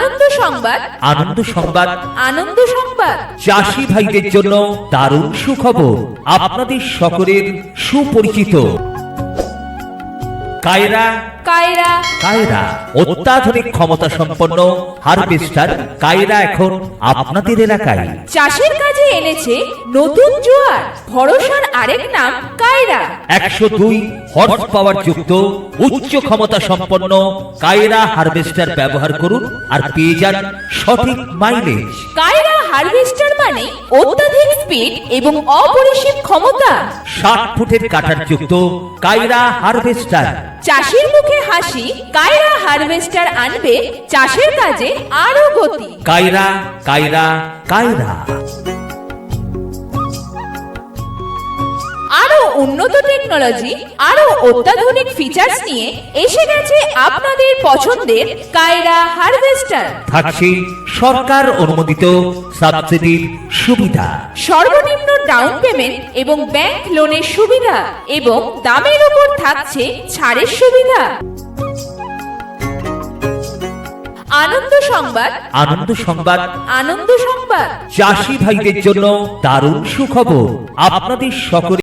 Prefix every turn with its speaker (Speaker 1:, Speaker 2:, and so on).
Speaker 1: সংবাদ
Speaker 2: আনন্দ সংবাদ
Speaker 1: আনন্দ সংবাদ।
Speaker 2: চাষি ভাইদের জন্য দারুণ সুখবর। আপনাদের সকলের সুপরিচিত। কায়রা।
Speaker 1: কায়রা।
Speaker 2: কায়রা অত্যাধুনিক ক্ষমতা সম্পন্ন হারভেস্টার কায়রা এখন আপনাদের এলাকায়।
Speaker 1: চাষের কাজে এনেছে নতুন জোয়ার ভরসার আরেক নাম কায়রা।
Speaker 2: একশো দুই হর্স পাওয়ার যুক্ত উচ্চ ক্ষমতা সম্পন্ন কায়রা হারভেস্টার ব্যবহার করুন আর পেয়ে যান সঠিক মাইলেজ
Speaker 1: কায়রা হারভেস্টার মানে অত্যাধিক স্পিড এবং অপরিসীম ক্ষমতা।
Speaker 2: ষাট ফুটের কাটার যুক্ত কায়রা হারভেস্টার
Speaker 1: চাষির মুখে হাসি কায়রা হারভেস্টার আনবে চাষের কাজে আরও গতি।
Speaker 2: কায়রা কায়রা কায়রা।
Speaker 1: উন্নত টেকনোলজি আরও অত্যাধুনিক ফিচার্স নিয়ে এসে গেছে আপনাদের পছন্দের কায়রা হারভেস্টার
Speaker 2: থাকছে সরকার অনুমোদিত সাবসিডির সুবিধা।
Speaker 1: সর্বনিম্ন ডাউন পেমেন্ট এবং ব্যাংক লোনের সুবিধা এবং দামের উপর থাকছে ছাড়ের সুবিধা। আনন্দ সংবাদ।
Speaker 2: আনন্দ সংবাদ।
Speaker 1: আনন্দ সংবাদ।
Speaker 2: চাষি ভাইদের জন্য দারুণ সুখবর। আপনাদের সকলে